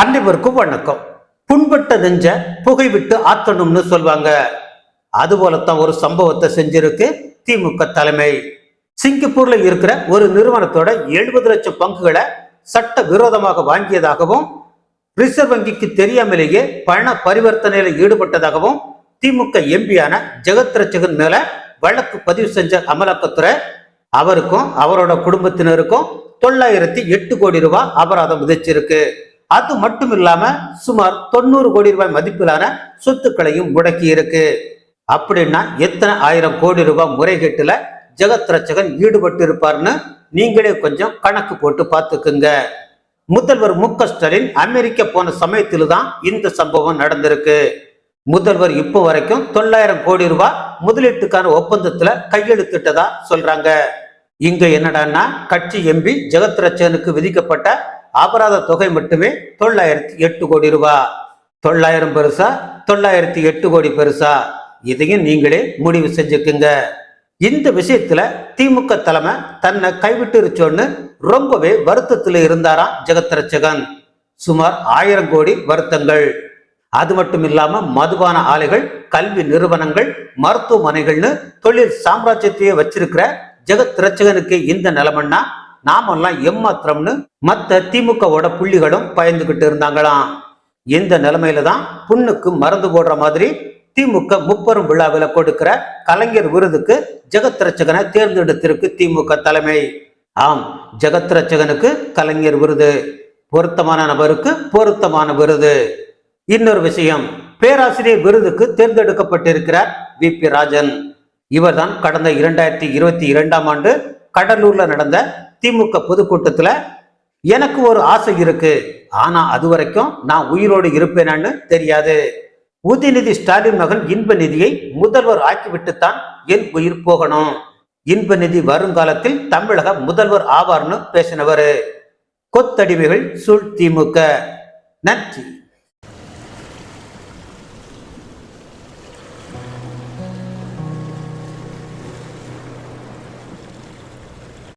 அன்றைவருக்கும் வணக்கம். புண்பட்ட நெஞ்ச புகை விட்டு ஆத்தணும்னு சொல்லுவாங்க அது போலத்தான் ஒரு சம்பவத்தை செஞ்சிருக்கு திமுக தலைமை. சிங்கப்பூர்ல இருக்கிற ஒரு நிறுவனத்தோட எழுபது லட்சம் பங்குகளை சட்ட விரோதமாக வாங்கியதாகவும் ரிசர்வ் வங்கிக்கு தெரியாமலேயே பண பரிவர்த்தனையில ஈடுபட்டதாகவும் திமுக எம்பியான ஜெகத் ரட்சகன் மேல வழக்கு பதிவு செஞ்ச அமலாக்கத்துறை அவருக்கும் அவரோட குடும்பத்தினருக்கும் தொள்ளாயிரத்தி எட்டு கோடி ரூபாய் அபராதம் விதிச்சிருக்கு. அது மட்டும் இல்லாம சுமார் தொண்ணூறு கோடி ரூபாய் மதிப்பிலான சொத்துக்களையும் முடக்கி இருக்கு அப்படின்னா எத்தனை ஆயிரம் கோடி ரூபாய் முறைகேட்டுல ஜெகத் ரச்சகன் ஈடுபட்டு இருப்பார்னு நீங்களே கொஞ்சம் கணக்கு போட்டு பார்த்துக்குங்க. முதல்வர் மு க ஸ்டாலின் அமெரிக்க போன சமயத்தில் தான் இந்த சம்பவம் நடந்திருக்கு. முதல்வர் இப்போ வரைக்கும் தொள்ளாயிரம் கோடி ரூபாய் முதலீட்டுக்கான ஒப்பந்தத்துல கையெழுத்திட்டதா சொல்றாங்க. இங்க என்னடான்னா கட்சி எம்பி ஜெகத் ரச்சனுக்கு விதிக்கப்பட்ட அபராத தொகை மட்டுமே தொள்ளாயிரத்தி எட்டு கோடி ரூபாய் தொள்ளாயிரம் பெருசா? தொள்ளாயிரத்தி எட்டு கோடி பெருசா? இதையும் நீங்களே முடிவு செஞ்சுக்குங்க. இந்த விஷயத்துல திமுக தலைமை தன்னை கைவிட்டுருச்சோன்னு ரொம்பவே வருத்தத்துல இருந்தாராம் ஜெகத் ரச்சகன் சுமார் ஆயிரம் கோடி வருத்தங்கள். அது மட்டும் இல்லாம மதுபான ஆலைகள் கல்வி நிறுவனங்கள் மருத்துவமனைகள்னு தொழில் சாம்ராஜ்யத்தையே வச்சிருக்கிற ஜெகத் ரட்சகனுக்கு இந்த நிலைமைன்னா நாமெல்லாம் எம்மாத்திரம்னு மத்த திமுகவோட புள்ளிகளும் பயந்துகிட்டு இருந்தாங்களாம். இந்த நிலைமையில தான் புண்ணுக்கு மருந்து போடுற மாதிரி திமுக முப்பெரும் விழாவில் கொடுக்கிற கலைஞர் விருதுக்கு ஜெகத் ரட்சகனை தேர்ந்தெடுத்திருக்கு திமுக தலைமை. ஆம் ஜெகத் ரட்சகனுக்கு கலைஞர் விருது பொருத்தமான நபருக்கு பொருத்தமான விருது. இன்னொரு விஷயம் பேராசிரியர் விருதுக்கு தேர்ந்தெடுக்கப்பட்டிருக்கிறார் வி பி ராஜன். இவர்தான் கடந்த இரண்டாயிரத்தி இருபத்தி இரண்டாம் ஆண்டு கடலூர்ல நடந்த திமுக பொதுக்கூட்டத்துல எனக்கு ஒரு ஆசை இருக்கு. ஆனா அது வரைக்கும் நான் உயிரோடு இருப்பேனான்னு தெரியாது. உதயநிதி ஸ்டாலின் மகன் இன்ப நிதியை முதல்வர் ஆக்கிவிட்டுத்தான் என் உயிர் போகணும். இன்ப நிதி வருங்காலத்தில் தமிழக முதல்வர் ஆவார்னு பேசினவர். கொத்தடிமைகள் சூழ் திமுக. நன்றி.